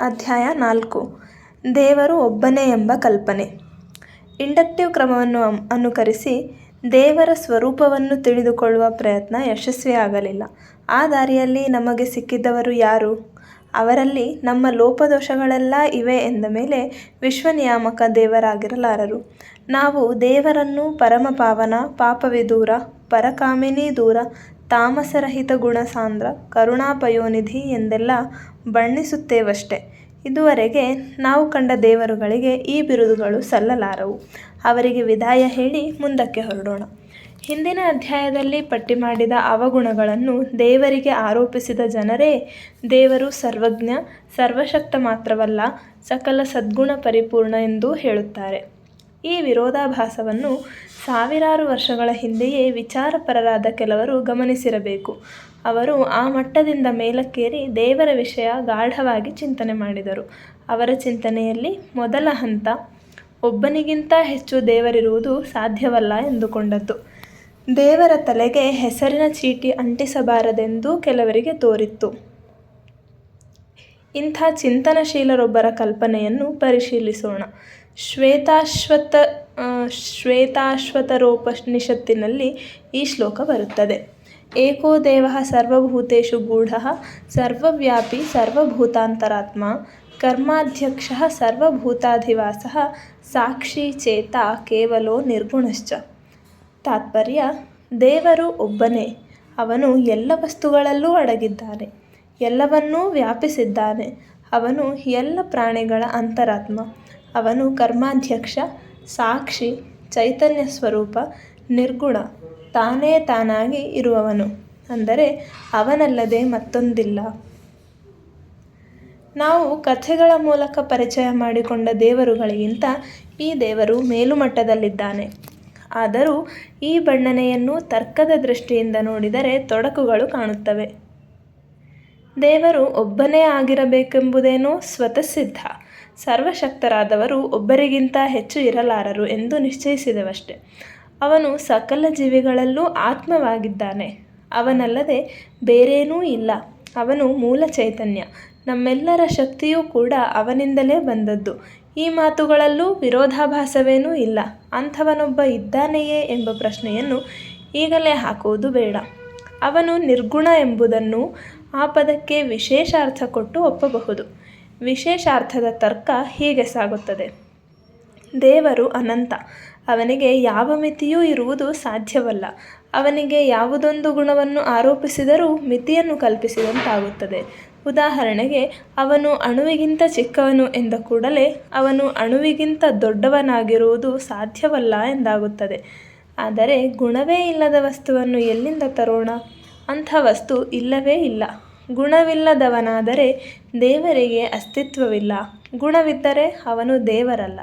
ಅಧ್ಯಾಯ ನಾಲ್ಕು ದೇವರು ಒಬ್ಬನೇ ಎಂಬ ಕಲ್ಪನೆ ಇಂಡಕ್ಟಿವ್ ಕ್ರಮವನ್ನು ಅನುಕರಿಸಿ ದೇವರ ಸ್ವರೂಪವನ್ನು ತಿಳಿದುಕೊಳ್ಳುವ ಪ್ರಯತ್ನ ಯಶಸ್ವಿಯಾಗಲಿಲ್ಲ. ಆ ದಾರಿಯಲ್ಲಿ ನಮಗೆ ಸಿಕ್ಕಿದ್ದವರು ಯಾರು? ಅವರಲ್ಲಿ ನಮ್ಮ ಲೋಪದೋಷಗಳೆಲ್ಲ ಇವೆ ಎಂದ ಮೇಲೆ ವಿಶ್ವನಿಯಾಮಕ ದೇವರಾಗಿರಲಾರರು. ನಾವು ದೇವರನ್ನು ಪರಮಪಾವನ, ಪಾಪವಿದೂರ, ಪರಕಾಮಿನಿ ದೂರ, ತಾಮಸರಹಿತ ಗುಣಸಾಂದ್ರ, ಕರುಣಾಪಯೋನಿಧಿ ಎಂದೆಲ್ಲ ಬಣ್ಣಿಸುತ್ತೇವಷ್ಟೆ. ಇದುವರೆಗೆ ನಾವು ಕಂಡ ದೇವರುಗಳಿಗೆ ಈ ಬಿರುದುಗಳು ಸಲ್ಲಲಾರವು. ಅವರಿಗೆ ವಿದಾಯ ಹೇಳಿ ಮುಂದಕ್ಕೆ ಹೊರಡೋಣ. ಹಿಂದಿನ ಅಧ್ಯಾಯದಲ್ಲಿ ಪಟ್ಟಿ ಮಾಡಿದ ಅವಗುಣಗಳನ್ನು ದೇವರಿಗೆ ಆರೋಪಿಸಿದ ಜನರೇ ದೇವರು ಸರ್ವಜ್ಞ, ಸರ್ವಶಕ್ತ ಮಾತ್ರವಲ್ಲ, ಸಕಲ ಸದ್ಗುಣ ಪರಿಪೂರ್ಣ ಎಂದು ಹೇಳುತ್ತಾರೆ. ಈ ವಿರೋಧಾಭಾಸವನ್ನು ಸಾವಿರಾರು ವರ್ಷಗಳ ಹಿಂದೆಯೇ ವಿಚಾರಪರರಾದ ಕೆಲವರು ಗಮನಿಸಿರಬೇಕು. ಅವರು ಆ ಮಟ್ಟದಿಂದ ಮೇಲಕ್ಕೇರಿ ದೇವರ ವಿಷಯ ಗಾಢವಾಗಿ ಚಿಂತನೆ ಮಾಡಿದರು. ಅವರ ಚಿಂತನೆಯಲ್ಲಿ ಮೊದಲ ಹಂತ, ಒಬ್ಬನಿಗಿಂತ ಹೆಚ್ಚು ದೇವರಿರುವುದು ಸಾಧ್ಯವಲ್ಲ ಎಂದುಕೊಂಡದ್ದು. ದೇವರ ತಲೆಗೆ ಹೆಸರಿನ ಚೀಟಿ ಅಂಟಿಸಬಾರದೆಂದು ಕೆಲವರಿಗೆ ತೋರಿತ್ತು. ಇಂಥ ಚಿಂತನಶೀಲರೊಬ್ಬರ ಕಲ್ಪನೆಯನ್ನು ಪರಿಶೀಲಿಸೋಣ. ಶ್ವೇತಾಶ್ವತರೋಪನಿಷತ್ತಿನಲ್ಲಿ ಈ ಶ್ಲೋಕ ಬರುತ್ತದೆ. ಏಕೋ ದೇವಃ ಸರ್ವಭೂತೇಷು ಗೂಢಃ, ಸರ್ವವ್ಯಾಪಿ ಸರ್ವಭೂತಾಂತರಾತ್ಮ, ಕರ್ಮಾಧ್ಯಕ್ಷಃ ಸರ್ವಭೂತಾಧಿವಾಸಃ, ಸಾಕ್ಷಿ ಚೇತ ಕೇವಲೋ ನಿರ್ಗುಣಶ್ಚ. ತಾತ್ಪರ್ಯ, ದೇವರು ಒಬ್ಬನೇ. ಅವನು ಎಲ್ಲ ವಸ್ತುಗಳಲ್ಲೂ ಅಡಗಿದ್ದಾನೆ. ಎಲ್ಲವನ್ನೂ ವ್ಯಾಪಿಸಿದ್ದಾನೆ. ಅವನು ಎಲ್ಲ ಪ್ರಾಣಿಗಳ ಅಂತರಾತ್ಮ. ಅವನು ಕರ್ಮಾಧ್ಯಕ್ಷ, ಸಾಕ್ಷಿ, ಚೈತನ್ಯ ಸ್ವರೂಪ, ನಿರ್ಗುಣ, ತಾನೇ ತಾನಾಗಿ ಇರುವವನು. ಅಂದರೆ ಅವನಲ್ಲದೆ ಮತ್ತೊಂದಿಲ್ಲ. ನಾವು ಕಥೆಗಳ ಮೂಲಕ ಪರಿಚಯ ಮಾಡಿಕೊಂಡ ದೇವರುಗಳಿಗಿಂತ ಈ ದೇವರು ಮೇಲುಮಟ್ಟದಲ್ಲಿದ್ದಾನೆ. ಆದರೂ ಈ ಬಣ್ಣನೆಯನ್ನು ತರ್ಕದ ದೃಷ್ಟಿಯಿಂದ ನೋಡಿದರೆ ತೊಡಕುಗಳು ಕಾಣುತ್ತವೆ. ದೇವರು ಒಬ್ಬನೇ ಆಗಿರಬೇಕೆಂಬುದೇನೋ ಸ್ವತಃಸಿದ್ಧ. ಸರ್ವಶಕ್ತರಾದವರು ಒಬ್ಬರಿಗಿಂತ ಹೆಚ್ಚು ಇರಲಾರರು ಎಂದು ನಿಶ್ಚಯಿಸಿದವಷ್ಟೆ ಅವನು ಸಕಲ ಜೀವಿಗಳಲ್ಲೂ ಆತ್ಮವಾಗಿದ್ದಾನೆ. ಅವನಲ್ಲದೆ ಬೇರೇನೂ ಇಲ್ಲ. ಅವನು ಮೂಲ ಚೈತನ್ಯ. ನಮ್ಮೆಲ್ಲರ ಶಕ್ತಿಯೂ ಕೂಡ ಅವನಿಂದಲೇ ಬಂದದ್ದು. ಈ ಮಾತುಗಳಲ್ಲೂ ವಿರೋಧಾಭಾಸವೇನೂ ಇಲ್ಲ. ಅಂಥವನೊಬ್ಬ ಇದ್ದಾನೆಯೇ ಎಂಬ ಪ್ರಶ್ನೆಯನ್ನು ಈಗಲೇ ಹಾಕುವುದು ಬೇಡ. ಅವನು ನಿರ್ಗುಣ ಎಂಬುದನ್ನು ಆ ಪದಕ್ಕೆ ವಿಶೇಷ ಅರ್ಥ ಕೊಟ್ಟು ಒಪ್ಪಬಹುದು. ವಿಶೇಷಾರ್ಥದ ತರ್ಕ ಹೀಗೆ ಸಾಗುತ್ತದೆ. ದೇವರು ಅನಂತ. ಅವನಿಗೆ ಯಾವ ಮಿತಿಯೂ ಇರುವುದು ಸಾಧ್ಯವಲ್ಲ. ಅವನಿಗೆ ಯಾವುದೊಂದು ಗುಣವನ್ನು ಆರೋಪಿಸಿದರೂ ಮಿತಿಯನ್ನು ಕಲ್ಪಿಸಿದಂತಾಗುತ್ತದೆ. ಉದಾಹರಣೆಗೆ, ಅವನು ಅಣುವಿಗಿಂತ ಚಿಕ್ಕವನು ಎಂದ ಕೂಡಲೇ ಅವನು ಅಣುವಿಗಿಂತ ದೊಡ್ಡವನಾಗಿರುವುದು ಸಾಧ್ಯವಲ್ಲ ಎಂದಾಗುತ್ತದೆ. ಆದರೆ ಗುಣವೇ ಇಲ್ಲದ ವಸ್ತುವನ್ನು ಎಲ್ಲಿಂದ ತರೋಣ? ಅಂಥ ವಸ್ತು ಇಲ್ಲವೇ ಇಲ್ಲ. ಗುಣವಿಲ್ಲದವನಾದರೆ ದೇವರಿಗೆ ಅಸ್ತಿತ್ವವಿಲ್ಲ. ಗುಣವಿದ್ದರೆ ಅವನು ದೇವರಲ್ಲ.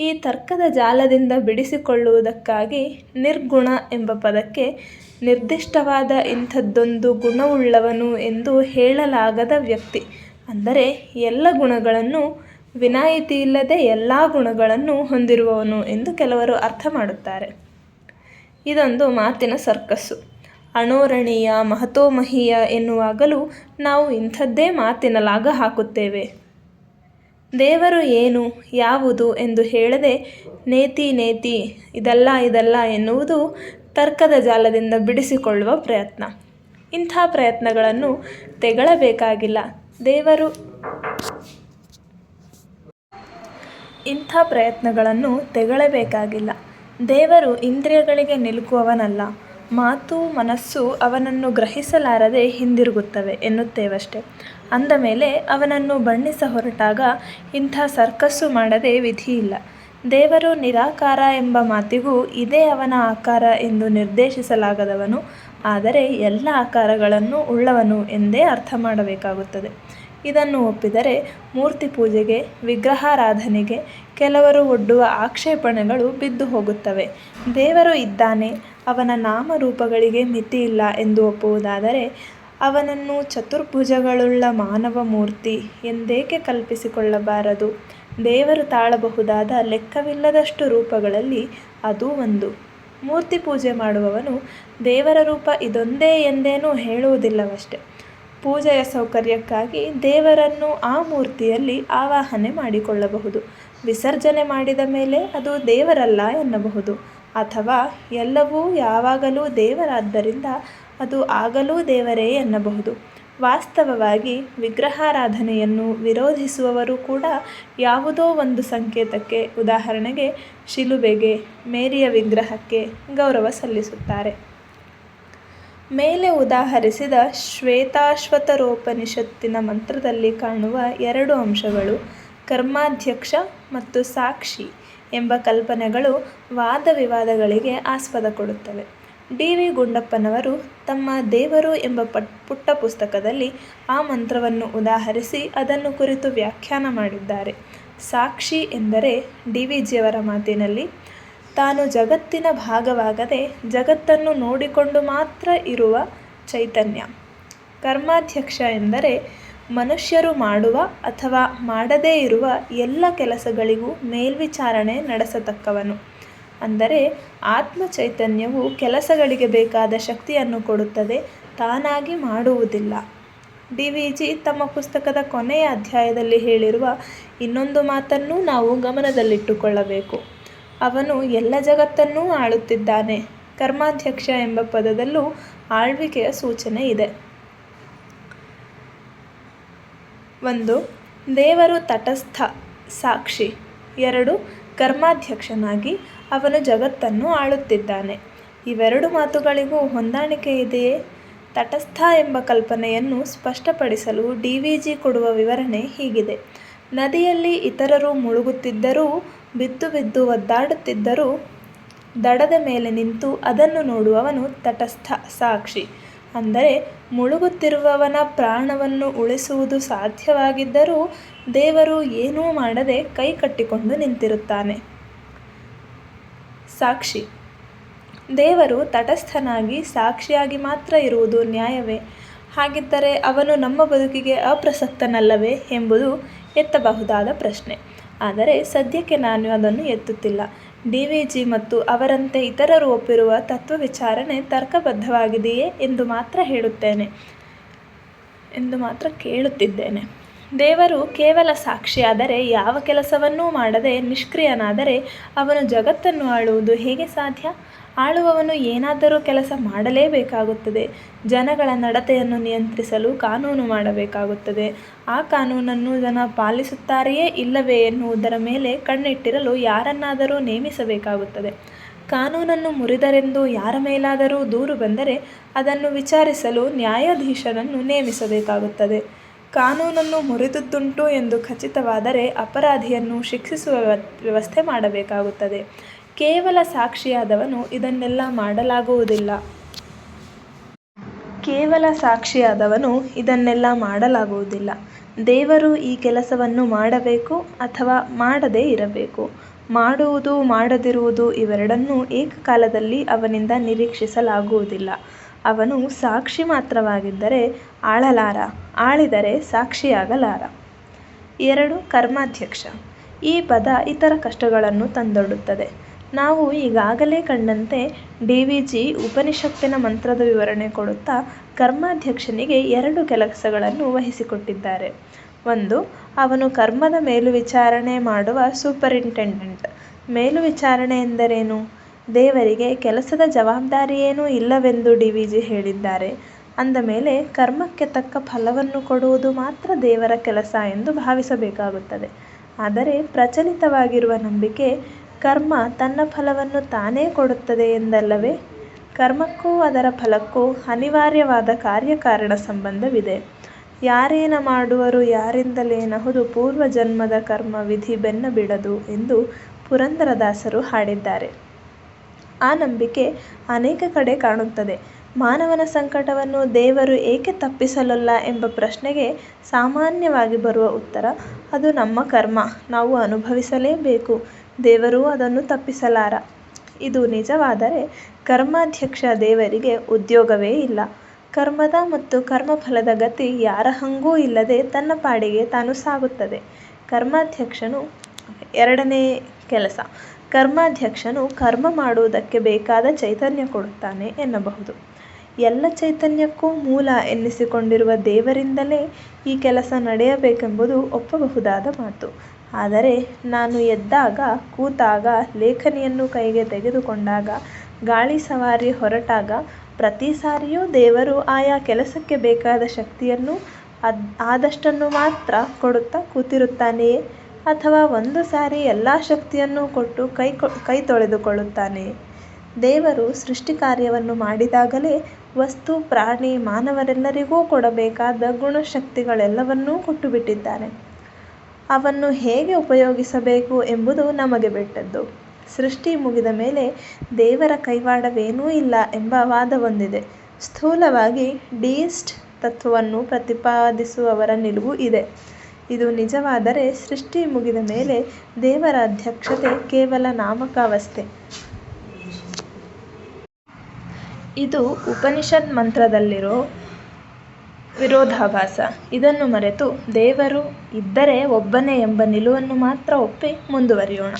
ಈ ತರ್ಕದ ಜಾಲದಿಂದ ಬಿಡಿಸಿಕೊಳ್ಳುವುದಕ್ಕಾಗಿ ನಿರ್ಗುಣ ಎಂಬ ಪದಕ್ಕೆ ನಿರ್ದಿಷ್ಟವಾದ ಇಂಥದ್ದೊಂದು ಗುಣವುಳ್ಳವನು ಎಂದು ಹೇಳಲಾಗದ ವ್ಯಕ್ತಿ, ಅಂದರೆ ಎಲ್ಲ ಗುಣಗಳನ್ನು ವಿನಾಯಿತಿ ಇಲ್ಲದೆ ಎಲ್ಲ ಗುಣಗಳನ್ನು ಹೊಂದಿರುವವನು ಎಂದು ಕೆಲವರು ಅರ್ಥ ಮಾಡುತ್ತಾರೆ. ಇದೊಂದು ಮಾತಿನ ಸರ್ಕಸ್ಸು. ಅಣೋರಣೀಯ ಮಹತೋಮಹೀಯ ಎನ್ನುವಾಗಲೂ ನಾವು ಇಂಥದ್ದೇ ಮಾತಿನ ಲಾಗ ಹಾಕುತ್ತೇವೆ. ದೇವರು ಏನು, ಯಾವುದು ಎಂದು ಹೇಳದೆ ನೇತಿ ನೇತಿ, ಇದಲ್ಲ ಇದಲ್ಲ ಎನ್ನುವುದು ತರ್ಕದ ಜಾಲದಿಂದ ಬಿಡಿಸಿಕೊಳ್ಳುವ ಪ್ರಯತ್ನ. ಇಂಥ ಪ್ರಯತ್ನಗಳನ್ನು ತೆಗಳಬೇಕಾಗಿಲ್ಲ. ದೇವರು ಇಂಥ ಪ್ರಯತ್ನಗಳನ್ನು ತೆಗಳಬೇಕಾಗಿಲ್ಲ. ದೇವರು ಇಂದ್ರಿಯಗಳಿಗೆ ನಿಲುಕುವವನಲ್ಲ. ಮಾತು ಮನಸ್ಸು ಅವನನ್ನು ಗ್ರಹಿಸಲಾರದೆ ಹಿಂದಿರುಗುತ್ತವೆ ಎನ್ನುತ್ತೇವಷ್ಟೆ. ಅಂದ ಮೇಲೆ ಅವನನ್ನು ಬಣ್ಣಿಸ ಹೊರಟಾಗ ಇಂಥ ಸರ್ಕಸ್ಸು ಮಾಡದೆ ವಿಧಿಯಿಲ್ಲ. ದೇವರು ನಿರಾಕಾರ ಎಂಬ ಮಾತಿಗೂ ಇದೇ ಅವನ ಆಕಾರ ಎಂದು ನಿರ್ದೇಶಿಸಲಾಗದವನು, ಆದರೆ ಎಲ್ಲ ಆಕಾರಗಳನ್ನು ಉಳ್ಳವನು ಎಂದೇ ಅರ್ಥ ಮಾಡಬೇಕಾಗುತ್ತದೆ. ಇದನ್ನು ಒಪ್ಪಿದರೆ ಮೂರ್ತಿ ಪೂಜೆಗೆ ವಿಗ್ರಹಾರಾಧನೆಗೆ ಕೆಲವರು ಒಡ್ಡುವ ಆಕ್ಷೇಪಣೆಗಳು ಬಿದ್ದು ಹೋಗುತ್ತವೆ. ದೇವರು ಇದ್ದಾನೆ, ಅವನ ನಾಮರೂಪಗಳಿಗೆ ಇಲ್ಲ ಎಂದು ಒಪ್ಪುವುದಾದರೆ, ಅವನನ್ನು ಚತುರ್ಭುಜಗಳುಳ್ಳ ಮಾನವ ಮೂರ್ತಿ ಎಂದೇಕೆ ಕಲ್ಪಿಸಿಕೊಳ್ಳಬಾರದು? ದೇವರು ತಾಳಬಹುದಾದ ಲೆಕ್ಕವಿಲ್ಲದಷ್ಟು ರೂಪಗಳಲ್ಲಿ ಅದೂ ಒಂದು. ಮೂರ್ತಿ ಪೂಜೆ ಮಾಡುವವನು ದೇವರ ರೂಪ ಇದೊಂದೇ ಎಂದೇನೂ ಹೇಳುವುದಿಲ್ಲವಷ್ಟೆ. ಪೂಜೆಯ ಸೌಕರ್ಯಕ್ಕಾಗಿ ದೇವರನ್ನು ಆ ಮೂರ್ತಿಯಲ್ಲಿ ಆವಾಹನೆ ಮಾಡಿಕೊಳ್ಳಬಹುದು ವಿಸರ್ಜನೆ ಮಾಡಿದ ಮೇಲೆ ಅದು ದೇವರಲ್ಲ ಎನ್ನಬಹುದು ಅಥವಾ ಎಲ್ಲವೂ ಯಾವಾಗಲೂ ದೇವರಾದ್ದರಿಂದ ಅದು ಆಗಲೂ ದೇವರೇ ಎನ್ನಬಹುದು. ವಾಸ್ತವವಾಗಿ ವಿಗ್ರಹಾರಾಧನೆಯನ್ನು ವಿರೋಧಿಸುವವರು ಕೂಡ ಯಾವುದೋ ಒಂದು ಸಂಕೇತಕ್ಕೆ, ಉದಾಹರಣೆಗೆ ಶಿಲುಬೆಗೆ, ಮೇರಿಯ ವಿಗ್ರಹಕ್ಕೆ ಗೌರವ ಸಲ್ಲಿಸುತ್ತಾರೆ. ಮೇಲೆ ಉದಾಹರಿಸಿದ ಶ್ವೇತಾಶ್ವತರೋಪನಿಷತ್ತಿನ ಮಂತ್ರದಲ್ಲಿ ಕಾಣುವ ಎರಡು ಅಂಶಗಳು ಕರ್ಮಾಧ್ಯಕ್ಷ ಮತ್ತು ಸಾಕ್ಷಿ. ಎಂಬ ಕಲ್ಪನೆಗಳು ವಾದ ವಿವಾದಗಳಿಗೆ ಆಸ್ಪದ ಕೊಡುತ್ತವೆ. ಡಿ. ವಿ. ಗುಂಡಪ್ಪನವರು ತಮ್ಮ ದೇವರು ಎಂಬ ಪಟ್, ಪುಟ್ಟ ಪುಸ್ತಕದಲ್ಲಿ ಆ ಮಂತ್ರವನ್ನು ಉದಾಹರಿಸಿ ಅದನ್ನು ಕುರಿತು ವ್ಯಾಖ್ಯಾನ ಮಾಡಿದ್ದಾರೆ. ಸಾಕ್ಷಿ ಎಂದರೆ ಡಿ. ವಿ. ಜಿಯವರ ಮಾತಿನಲ್ಲಿ, ತಾನು ಜಗತ್ತಿನ ಭಾಗವಾಗದೆ ಜಗತ್ತನ್ನು ನೋಡಿಕೊಂಡು ಮಾತ್ರ ಇರುವ ಚೈತನ್ಯ. ಕರ್ಮಾಧ್ಯಕ್ಷ ಎಂದರೆ ಮನುಷ್ಯರು ಮಾಡುವ ಅಥವಾ ಮಾಡದೇ ಇರುವ ಎಲ್ಲ ಕೆಲಸಗಳಿಗೂ ಮೇಲ್ವಿಚಾರಣೆ ನಡೆಸತಕ್ಕವನು. ಅಂದರೆ ಆತ್ಮ ಚೈತನ್ಯವು ಕೆಲಸಗಳಿಗೆ ಬೇಕಾದ ಶಕ್ತಿಯನ್ನು ಕೊಡುತ್ತದೆ, ತಾನಾಗಿ ಮಾಡುವುದಿಲ್ಲ. ಡಿ ವಿ ಜಿ ತಮ್ಮ ಪುಸ್ತಕದ ಕೊನೆಯ ಅಧ್ಯಾಯದಲ್ಲಿ ಹೇಳಿರುವ ಇನ್ನೊಂದು ಮಾತನ್ನೂ ನಾವು ಗಮನದಲ್ಲಿಟ್ಟುಕೊಳ್ಳಬೇಕು. ಅವನು ಎಲ್ಲ ಜಗತ್ತನ್ನೂ ಆಳುತ್ತಿದ್ದಾನೆ. ಕರ್ಮಾಧ್ಯಕ್ಷ ಎಂಬ ಪದದಲ್ಲೂ ಆಳ್ವಿಕೆಯ ಸೂಚನೆ ಇದೆ. ಒಂದು, ದೇವರು ತಟಸ್ಥ ಸಾಕ್ಷಿ. ಎರಡು, ಕರ್ಮಾಧ್ಯಕ್ಷನಾಗಿ ಅವನು ಜಗತ್ತನ್ನು ಆಳುತ್ತಿದ್ದಾನೆ. ಇವೆರಡು ಮಾತುಗಳಿಗೂ ಹೊಂದಾಣಿಕೆ ಇದೆಯೇ? ತಟಸ್ಥ ಎಂಬ ಕಲ್ಪನೆಯನ್ನು ಸ್ಪಷ್ಟಪಡಿಸಲು ಡಿ ವಿ ಜಿ ಕೊಡುವ ವಿವರಣೆ ಹೀಗಿದೆ. ನದಿಯಲ್ಲಿ ಇತರರು ಮುಳುಗುತ್ತಿದ್ದರೂ ಬಿದ್ದು ಬಿದ್ದು ಒದ್ದಾಡುತ್ತಿದ್ದರೂ ದಡದ ಮೇಲೆ ನಿಂತು ಅದನ್ನು ನೋಡುವವನು ತಟಸ್ಥ ಸಾಕ್ಷಿ. ಅಂದರೆ ಮುಳುಗುತ್ತಿರುವವನ ಪ್ರಾಣವನ್ನು ಉಳಿಸುವುದು ಸಾಧ್ಯವಾಗಿದ್ದರೂ ದೇವರು ಏನೂ ಮಾಡದೆ ಕೈ ಕಟ್ಟಿಕೊಂಡು ನಿಂತಿರುತ್ತಾನೆ. ಸಾಕ್ಷಿ. ದೇವರು ತಟಸ್ಥನಾಗಿ ಸಾಕ್ಷಿಯಾಗಿ ಮಾತ್ರ ಇರುವುದು ನ್ಯಾಯವೇ? ಹಾಗಿದ್ದರೆ ಅವನು ನಮ್ಮ ಬದುಕಿಗೆ ಅಪ್ರಸಕ್ತನಲ್ಲವೇ ಎಂಬುದು ಎತ್ತಬಹುದಾದ ಪ್ರಶ್ನೆ. ಆದರೆ ಸದ್ಯಕ್ಕೆ ನಾನು ಅದನ್ನು ಎತ್ತುತ್ತಿಲ್ಲ. ಡಿ ವಿ ಜಿ ಮತ್ತು ಅವರಂತೆ ಇತರರು ಒಪ್ಪಿರುವ ತತ್ವ ವಿಚಾರಣೆ ತರ್ಕಬದ್ಧವಾಗಿದೆಯೇ ಎಂದು ಮಾತ್ರ ಹೇಳುತ್ತೇನೆ, ಎಂದು ಮಾತ್ರ ಕೇಳುತ್ತಿದ್ದೇನೆ. ದೇವರು ಕೇವಲ ಸಾಕ್ಷಿಯಾದರೆ ಯಾವ ಕೆಲಸವನ್ನೂ ಮಾಡದೆ ನಿಷ್ಕ್ರಿಯನಾದರೆ ಅವನು ಜಗತ್ತನ್ನು ಆಳುವುದು ಹೇಗೆ ಸಾಧ್ಯ? ಆಳುವವನು ಏನಾದರೂ ಕೆಲಸ ಮಾಡಲೇಬೇಕಾಗುತ್ತದೆ. ಜನಗಳ ನಡತೆಯನ್ನು ನಿಯಂತ್ರಿಸಲು ಕಾನೂನು ಮಾಡಬೇಕಾಗುತ್ತದೆ. ಆ ಕಾನೂನನ್ನು ಜನ ಪಾಲಿಸುತ್ತಾರೆಯೇ ಇಲ್ಲವೇ ಎನ್ನುವುದರ ಮೇಲೆ ಕಣ್ಣಿಟ್ಟಿರಲು ಯಾರನ್ನಾದರೂ ನೇಮಿಸಬೇಕಾಗುತ್ತದೆ. ಕಾನೂನನ್ನು ಮುರಿದರೆಂದು ಯಾರ ಮೇಲಾದರೂ ದೂರು ಬಂದರೆ ಅದನ್ನು ವಿಚಾರಿಸಲು ನ್ಯಾಯಾಧೀಶರನ್ನು ನೇಮಿಸಬೇಕಾಗುತ್ತದೆ. ಕಾನೂನನ್ನು ಮುರಿದುದುಂಟು ಎಂದು ಖಚಿತವಾದರೆ ಅಪರಾಧಿಯನ್ನು ಶಿಕ್ಷಿಸುವ ವ್ಯವಸ್ಥೆ ಮಾಡಬೇಕಾಗುತ್ತದೆ. ಕೇವಲ ಸಾಕ್ಷಿಯಾದವನು ಇದನ್ನೆಲ್ಲ ಮಾಡಲಾಗುವುದಿಲ್ಲ. ಕೇವಲ ಸಾಕ್ಷಿಯಾದವನು ಇದನ್ನೆಲ್ಲ ಮಾಡಲಾಗುವುದಿಲ್ಲ. ದೇವರು ಈ ಕೆಲಸವನ್ನು ಮಾಡಬೇಕು ಅಥವಾ ಮಾಡದೇ ಇರಬೇಕು. ಮಾಡುವುದು ಮಾಡದಿರುವುದು ಇವೆರಡನ್ನೂ ಏಕಕಾಲದಲ್ಲಿ ಅವನಿಂದ ನಿರೀಕ್ಷಿಸಲಾಗುವುದಿಲ್ಲ. ಅವನು ಸಾಕ್ಷಿ ಮಾತ್ರವಾಗಿದ್ದರೆ ಆಳಲಾರ, ಆಳಿದರೆ ಸಾಕ್ಷಿಯಾಗಲಾರ. ಎರಡು ಕರ್ಮಾಧ್ಯಕ್ಷ. ಈ ಪದ ಇತರ ಕಷ್ಟಗಳನ್ನು ತಂದೊಡ್ಡುತ್ತದೆ. ನಾವು ಈಗಾಗಲೇ ಕಂಡಂತೆ ಡಿ ವಿ ಜಿ ಉಪನಿಷತ್ತಿನ ಮಂತ್ರದ ವಿವರಣೆ ಕೊಡುತ್ತಾ ಕರ್ಮಾಧ್ಯಕ್ಷನಿಗೆ ಎರಡು ಕೆಲಸಗಳನ್ನು ವಹಿಸಿಕೊಟ್ಟಿದ್ದಾರೆ. ಒಂದು, ಅವನು ಕರ್ಮದ ಮೇಲುವಿಚಾರಣೆ ಮಾಡುವ ಸೂಪರಿಂಟೆಂಡೆಂಟ್. ಮೇಲುವಿಚಾರಣೆ ಎಂದರೇನು? ದೇವರಿಗೆ ಕೆಲಸದ ಜವಾಬ್ದಾರಿಯೇನೂ ಇಲ್ಲವೆಂದು ಡಿ ವಿ ಜಿ ಹೇಳಿದ್ದಾರೆ. ಅಂದಮೇಲೆ ಕರ್ಮಕ್ಕೆ ತಕ್ಕ ಫಲವನ್ನು ಕೊಡುವುದು ಮಾತ್ರ ದೇವರ ಕೆಲಸ ಎಂದು ಭಾವಿಸಬೇಕಾಗುತ್ತದೆ. ಆದರೆ ಪ್ರಚಲಿತವಾಗಿರುವ ನಂಬಿಕೆ ಕರ್ಮ ತನ್ನ ಫಲವನ್ನು ತಾನೇ ಕೊಡುತ್ತದೆ ಎಂದಲ್ಲವೇ? ಕರ್ಮಕ್ಕೂ ಅದರ ಫಲಕ್ಕೂ ಅನಿವಾರ್ಯವಾದ ಕಾರ್ಯಕಾರಣ ಸಂಬಂಧವಿದೆ. ಯಾರೇನ ಮಾಡುವರು ಯಾರಿಂದಲೇನಹುದು ಪೂರ್ವಜನ್ಮದ ಕರ್ಮ ವಿಧಿ ಬೆನ್ನ ಬಿಡದು ಎಂದು ಪುರಂದರದಾಸರು ಹಾಡಿದ್ದಾರೆ. ಆ ನಂಬಿಕೆ ಅನೇಕ ಕಡೆ ಕಾಣುತ್ತದೆ. ಮಾನವನ ಸಂಕಟವನ್ನು ದೇವರು ಏಕೆ ತಪ್ಪಿಸಲಲ್ಲ ಎಂಬ ಪ್ರಶ್ನೆಗೆ ಸಾಮಾನ್ಯವಾಗಿ ಬರುವ ಉತ್ತರ, ಅದು ನಮ್ಮ ಕರ್ಮ. ನಾವು ಅನುಭವಿಸಲೇಬೇಕು. ದೇವರು ಅದನ್ನು ತಪ್ಪಿಸಲಾರ. ಇದು ನಿಜವಾದರೆ ಕರ್ಮಾಧ್ಯಕ್ಷ ದೇವರಿಗೆ ಉದ್ಯೋಗವೇ ಇಲ್ಲ. ಕರ್ಮದ ಮತ್ತು ಕರ್ಮಫಲದ ಗತಿ ಯಾರ ಹಂಗೂ ಇಲ್ಲದೆ ತನ್ನ ಪಾಡಿಗೆ ತಾನು ಸಾಗುತ್ತದೆ. ಕರ್ಮಾಧ್ಯಕ್ಷನು ಎರಡನೇ ಕೆಲಸ. ಕರ್ಮಾಧ್ಯಕ್ಷನು ಕರ್ಮ ಮಾಡುವುದಕ್ಕೆ ಬೇಕಾದ ಚೈತನ್ಯ ಕೊಡುತ್ತಾನೆ ಎನ್ನಬಹುದು. ಎಲ್ಲ ಚೈತನ್ಯಕ್ಕೂ ಮೂಲ ಎನ್ನಿಸಿಕೊಂಡಿರುವ ದೇವರಿಂದಲೇ ಈ ಕೆಲಸ ನಡೆಯಬೇಕೆಂಬುದು ಒಪ್ಪಬಹುದಾದ ಮಾತು. ಆದರೆ ನಾನು ಎದ್ದಾಗ, ಕೂತಾಗ, ಲೇಖನಿಯನ್ನು ಕೈಗೆ ತೆಗೆದುಕೊಂಡಾಗ, ಗಾಳಿ ಸವಾರಿ ಹೊರಟಾಗ ಪ್ರತಿ ಸಾರಿಯೂ ದೇವರು ಆಯಾ ಕೆಲಸಕ್ಕೆ ಬೇಕಾದ ಶಕ್ತಿಯನ್ನು ಆದಷ್ಟನ್ನು ಮಾತ್ರ ಕೊಡುತ್ತಾ ಕೂತಿರುತ್ತಾನೆಯೇ ಅಥವಾ ಒಂದು ಸಾರಿ ಎಲ್ಲ ಶಕ್ತಿಯನ್ನೂ ಕೊಟ್ಟು ಕೈ ಕೈ ತೊಳೆದುಕೊಳ್ಳುತ್ತಾನೆಯೇ? ದೇವರು ಸೃಷ್ಟಿ ಕಾರ್ಯವನ್ನು ಮಾಡಿದಾಗಲೇ ವಸ್ತು, ಪ್ರಾಣಿ, ಮಾನವರೆಲ್ಲರಿಗೂ ಕೊಡಬೇಕಾದ ಗುಣಶಕ್ತಿಗಳೆಲ್ಲವನ್ನೂ ಕೊಟ್ಟುಬಿಟ್ಟಿದ್ದಾನೆ. ಅವನ್ನು ಹೇಗೆ ಉಪಯೋಗಿಸಬೇಕು ಎಂಬುದು ನಮಗೆ ಬಿಟ್ಟದ್ದು. ಸೃಷ್ಟಿ ಮುಗಿದ ಮೇಲೆ ದೇವರ ಕೈವಾಡವೇನೂ ಇಲ್ಲ ಎಂಬ ವಾದವೊಂದಿದೆ. ಸ್ಥೂಲವಾಗಿ ಡಿಯಿಸ್ಟ್ ತತ್ವವನ್ನು ಪ್ರತಿಪಾದಿಸುವವರ ನಿಲುವು ಇದೆ. ಇದು ನಿಜವಾದರೆ ಸೃಷ್ಟಿ ಮುಗಿದ ಮೇಲೆ ದೇವರ ಅಧ್ಯಕ್ಷತೆ ಕೇವಲ ನಾಮಕಾವಸ್ಥೆ. ಇದು ಉಪನಿಷತ್ ಮಂತ್ರದಲ್ಲಿರೋ ವಿರೋಧಾಭಾಸ. ಇದನ್ನು ಮರೆತು ದೇವರು ಇದ್ದರೆ ಒಬ್ಬನೇ ಎಂಬ ನಿಲುವನ್ನು ಮಾತ್ರ ಒಪ್ಪಿ ಮುಂದುವರಿಯೋಣ.